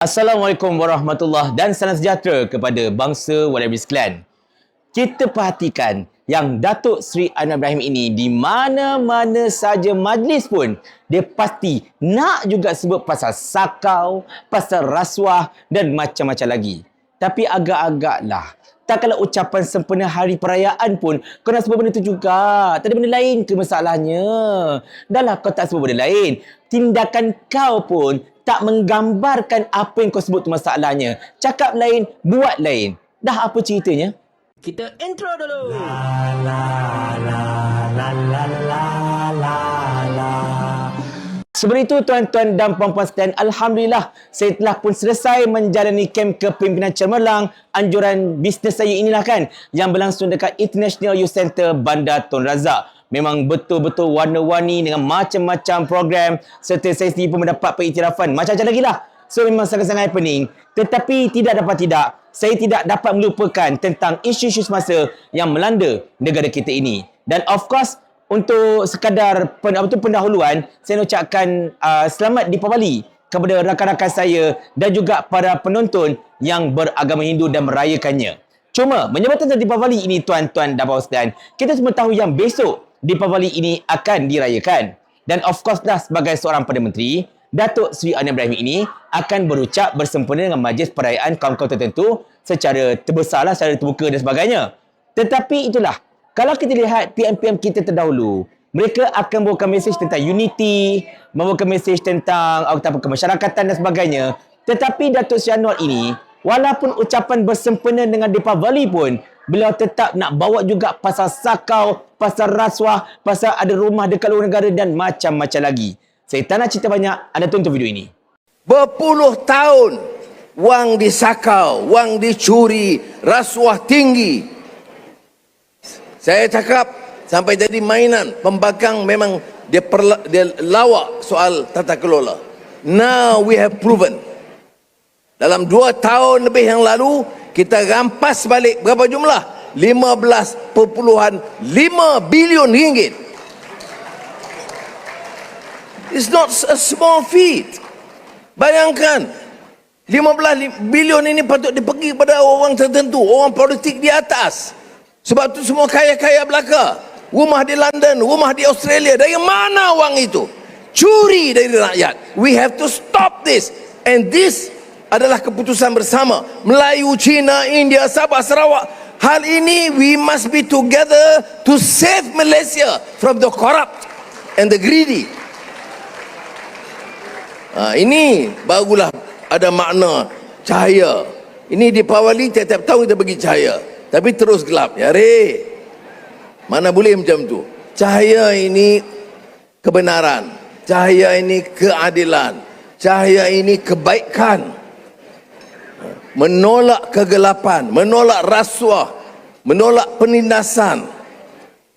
Assalamualaikum warahmatullahi dan salam sejahtera kepada bangsa Wallabies Clan. Kita perhatikan yang Datuk Seri Anwar Ibrahim ini di mana-mana saja majlis pun dia pasti nak juga sebut pasal sakau, pasal rasuah dan macam-macam lagi. Tapi agak-agaklah tak kalau ucapan sempena hari perayaan pun kau nak sebut benda tu juga. Tak ada benda lain ke masalahnya? Dah lah kau tak sebut benda lain. Tindakan kau pun tak menggambarkan apa yang kau sebut tu masalahnya. Cakap lain, buat lain. Dah apa ceritanya? Kita intro dulu. La la la la la la la la. Sebelum itu tuan-tuan dan puan-puan sekalian, Alhamdulillah saya telah pun selesai menjalani kem kepimpinan cemerlang anjuran bisnes saya inilah kan yang berlangsung dekat International Youth Center Bandar Tun Razak. Memang betul-betul warna-warni dengan macam-macam program serta sendiri pun mendapat pengiktirafan macam-macam lagi lah. So memang sangat-sangat happening. Tetapi tidak dapat tidak, saya tidak dapat melupakan tentang isu-isu semasa yang melanda negara kita ini. Dan of course, untuk sekadar pen, apa tu, pendahuluan, saya nak ucapkan uh, selamat di Pawali kepada rakan-rakan saya dan juga para penonton yang beragama Hindu dan merayakannya. Cuma menyebabkan Deepavali ini tuan-tuan dan puan kita semua tahu yang besok Deepavali ini akan dirayakan. Dan of course dah sebagai seorang Perdana Menteri, Datuk Seri Anwar Ibrahim ini akan berucap bersempena dengan majlis perayaan kaum-kaum tertentu secara terbesarlah, secara terbuka dan sebagainya. Tetapi itulah, kalau kita lihat PM-PM kita terdahulu, mereka akan membawakan mesej tentang unity, membawakan mesej tentang apa kemasyarakatan dan sebagainya. Tetapi Datuk Seri Anwar ini, walaupun ucapan bersempena dengan Deepavali pun, beliau tetap nak bawa juga pasal sakau, pasal rasuah, pasal ada rumah dekat luar negara dan macam-macam lagi. Saya tak nak cerita banyak, anda tonton video ini. Berpuluh tahun wang disakau, wang dicuri, rasuah tinggi, saya cakap sampai jadi mainan pembangkang memang dia perla, dia lawak soal tata kelola. Now we have proven. Dalam dua tahun lebih yang lalu kita rampas balik berapa jumlah? 15.5 bilion ringgit. It's not a small feat. Bayangkan 15 bilion ini patut dipergi pada orang tertentu, orang politik di atas. Sebab tu semua kaya-kaya belaka. Rumah di London, rumah di Australia. Dari mana wang itu? Curi dari rakyat. We have to stop this. And this adalah keputusan bersama. Melayu, China, India, Sabah, Sarawak. Hal ini we must be together to save Malaysia from the corrupt and the greedy. Ha, ini barulah ada makna cahaya. Ini di Pawali tiap-tiap tahun kita bagi cahaya. Tapi terus gelap. Ya, re. Mana boleh macam tu? Cahaya ini kebenaran. Cahaya ini keadilan. Cahaya ini kebaikan. Menolak kegelapan. Menolak rasuah. Menolak penindasan.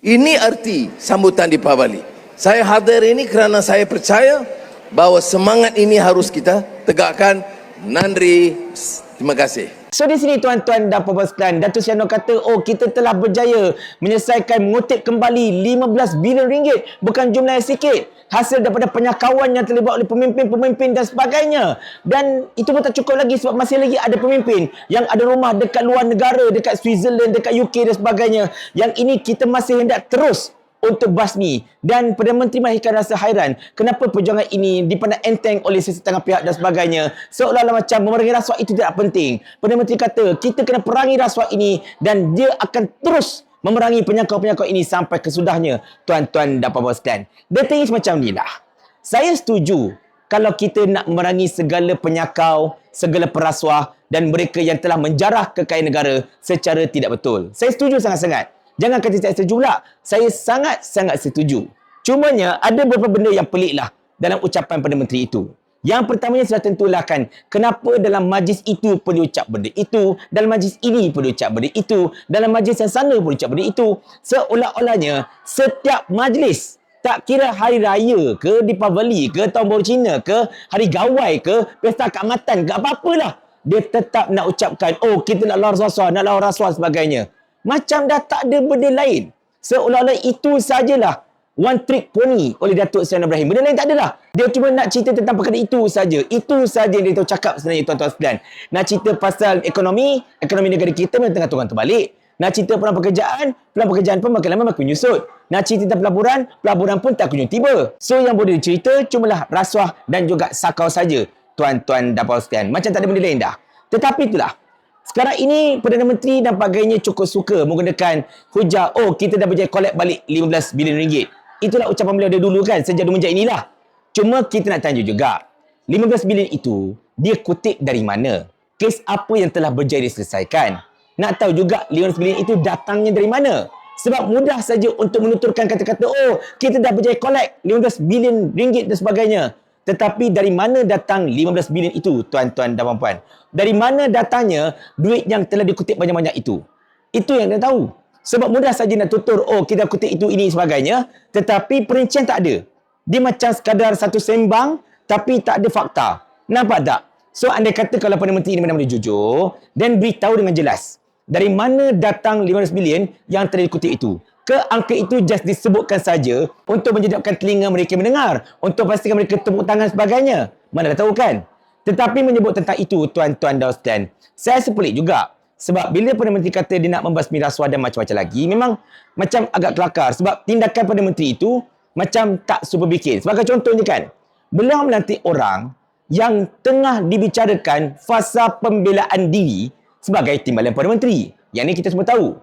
Ini arti sambutan di Pabali. Saya hadir ini kerana saya percaya bahawa semangat ini harus kita tegakkan. Nandri, terima kasih. So di sini tuan-tuan dan puan-puan sekalian, Datuk Syano kata, oh kita telah berjaya menyelesaikan mengutip kembali 15 bilion ringgit. Bukan jumlah yang sikit. Hasil daripada penyakawan yang terlibat oleh pemimpin-pemimpin dan sebagainya. Dan itu pun tak cukup lagi sebab masih lagi ada pemimpin yang ada rumah dekat luar negara, dekat Switzerland, dekat UK dan sebagainya. Yang ini kita masih hendak terus untuk basmi dan Perdana Menteri melahirkan rasa hairan. Kenapa perjuangan ini dipandang enteng oleh sesetengah pihak dan sebagainya? Seolah-olah macam memerangi rasuah itu tidak penting. Perdana Menteri kata kita kena perangi rasuah ini dan dia akan terus memerangi penyakau-penyakau ini sampai kesudahnya tuan-tuan dan puan-puan sekalian thing is macam inilah saya setuju kalau kita nak memerangi segala penyakau segala perasuah dan mereka yang telah menjarah kekayaan negara secara tidak betul. Saya setuju sangat-sangat Jangan kata saya setuju pula. Saya sangat-sangat setuju. Cumanya ada beberapa benda yang pelik lah dalam ucapan Perdana Menteri itu. Yang pertamanya sudah tentulah kan, kenapa dalam majlis itu pun diucap benda itu, dalam majlis ini pun diucap benda itu, dalam majlis yang sana pun diucap benda itu. Seolah-olahnya setiap majlis, tak kira hari raya ke, Deepavali ke, Tahun Baru Cina ke, hari gawai ke, pesta keamatan ke, apa-apalah. Dia tetap nak ucapkan, oh kita nak lawan rasuah, nak lawan rasuah sebagainya. Macam dah tak ada benda lain. Seolah-olah itu sajalah one trick pony oleh Datuk Seri Ibrahim. Benda lain tak ada dah. Dia cuma nak cerita tentang perkara itu saja. Itu saja yang dia tahu cakap sebenarnya tuan-tuan sekalian. Nak cerita pasal ekonomi, ekonomi negara kita memang tengah turun terbalik. Nak cerita peluang pekerjaan, peluang pekerjaan pun makin lama makin menyusut. Nak cerita tentang pelaburan, pelaburan pun tak kunjung tiba. So yang boleh dicerita cumalah rasuah dan juga sakau saja tuan-tuan dan puan sekalian. Macam tak ada benda lain dah. Tetapi itulah, sekarang ini Perdana Menteri dan pegawainya cukup suka menggunakan hujah, oh kita dah berjaya collect balik 15 bilion ringgit. Itulah ucapan beliau dia dulu kan, sejak menjak inilah. Cuma kita nak tanya juga, 15 bilion itu dia kutip dari mana? Kes apa yang telah berjaya diselesaikan? Nak tahu juga 15 bilion itu datangnya dari mana? Sebab mudah saja untuk menuturkan kata-kata, oh kita dah berjaya collect 15 bilion ringgit dan sebagainya. Tetapi dari mana datang 15 bilion itu, tuan-tuan dan puan-puan? Dari mana datangnya duit yang telah dikutip banyak-banyak itu? Itu yang kita tahu. Sebab mudah saja nak tutur, oh kita kutip itu, ini sebagainya. Tetapi perincian tak ada. Dia macam sekadar satu sembang, tapi tak ada fakta. Nampak tak? So, anda kata kalau Perdana Menteri ini benar-benar jujur, dan beritahu dengan jelas. Dari mana datang 15 bilion yang telah dikutip itu? Ke angka itu just disebutkan saja untuk menjedapkan telinga mereka mendengar, untuk pastikan mereka tepuk tangan sebagainya. Mana dah tahu kan? Tetapi menyebut tentang itu, tuan-tuan dan sekalian, saya sepelik juga. Sebab bila Perdana Menteri kata dia nak membasmi rasuah dan macam-macam lagi, memang macam agak kelakar. Sebab tindakan Perdana Menteri itu macam tak super bikin. Sebagai contohnya kan, beliau melantik orang yang tengah dibicarakan fasa pembelaan diri sebagai timbalan Perdana Menteri. Yang ini kita semua tahu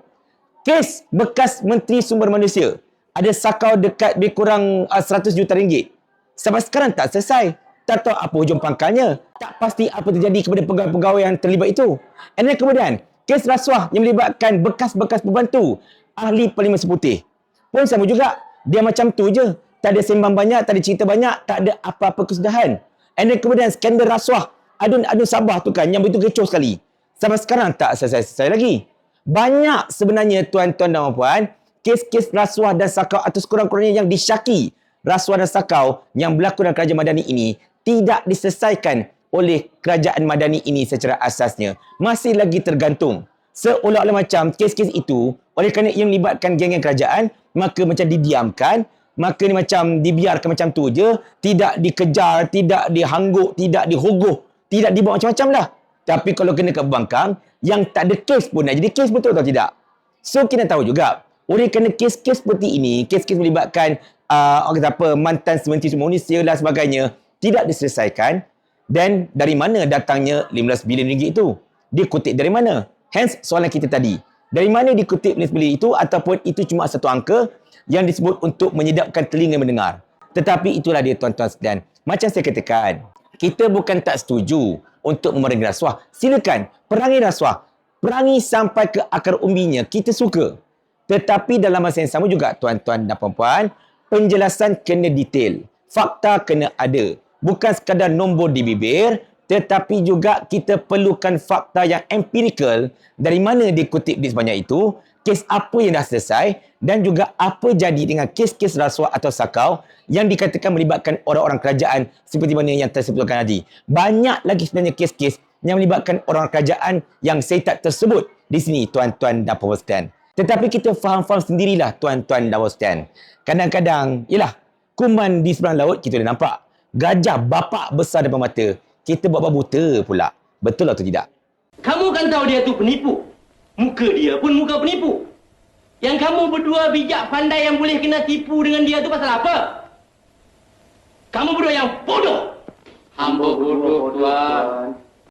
kes bekas Menteri Sumber Manusia ada sakau dekat lebih kurang uh, 100 juta ringgit. Sampai sekarang tak selesai. Tak tahu apa hujung pangkalnya. Tak pasti apa terjadi kepada pegawai-pegawai yang terlibat itu. And then kemudian, kes rasuah yang melibatkan bekas-bekas pembantu ahli Parlimen Seputih. Pun sama juga. Dia macam tu je. Tak ada sembang banyak, tak ada cerita banyak, tak ada apa-apa kesudahan. And then kemudian skandal rasuah adun-adun Sabah tu kan yang begitu kecoh sekali. Sampai sekarang tak selesai-selesai lagi. Banyak sebenarnya tuan-tuan dan puan kes-kes rasuah dan sakau atau sekurang-kurangnya yang disyaki rasuah dan sakau yang berlaku dalam kerajaan madani ini tidak diselesaikan oleh kerajaan madani ini secara asasnya. Masih lagi tergantung. Seolah-olah macam kes-kes itu oleh kerana ia melibatkan geng-geng kerajaan maka macam didiamkan maka ni macam dibiarkan macam tu je tidak dikejar, tidak dihangguk, tidak dihogoh, tidak dibawa macam-macam lah. Tapi kalau kena ke bangkang, yang tak ada kes pun nak jadi kes betul atau tidak? So kita tahu juga, oleh kerana kes-kes seperti ini, kes-kes melibatkan uh, orang kata apa, mantan sementri semua Malaysia dan sebagainya, tidak diselesaikan, dan dari mana datangnya 15 bilion ringgit itu? Dikutip dari mana? Hence soalan kita tadi. Dari mana dikutip 15 bilion itu ataupun itu cuma satu angka yang disebut untuk menyedapkan telinga mendengar. Tetapi itulah dia tuan-tuan sekalian. Macam saya katakan, kita bukan tak setuju untuk memerangi rasuah. Silakan, perangi rasuah. Perangi sampai ke akar umbinya. Kita suka. Tetapi dalam masa yang sama juga, tuan-tuan dan puan-puan, penjelasan kena detail. Fakta kena ada. Bukan sekadar nombor di bibir, tetapi juga kita perlukan fakta yang empirikal dari mana dikutip di sebanyak itu, kes apa yang dah selesai dan juga apa jadi dengan kes-kes rasuah atau sakau yang dikatakan melibatkan orang-orang kerajaan seperti mana yang tersebutkan tadi. Banyak lagi sebenarnya kes-kes yang melibatkan orang kerajaan yang saya tak tersebut di sini tuan-tuan dan puan sekalian. Tetapi kita faham-faham sendirilah tuan-tuan dan puan sekalian. Kadang-kadang, ialah kuman di seberang laut kita dah nampak. Gajah bapak besar depan mata. Kita buat buta pula. Betul atau tidak? Kamu kan tahu dia tu penipu. Muka dia pun muka penipu. Yang kamu berdua bijak pandai yang boleh kena tipu dengan dia tu pasal apa? Kamu berdua yang bodoh. Hamba bodoh, Tuan.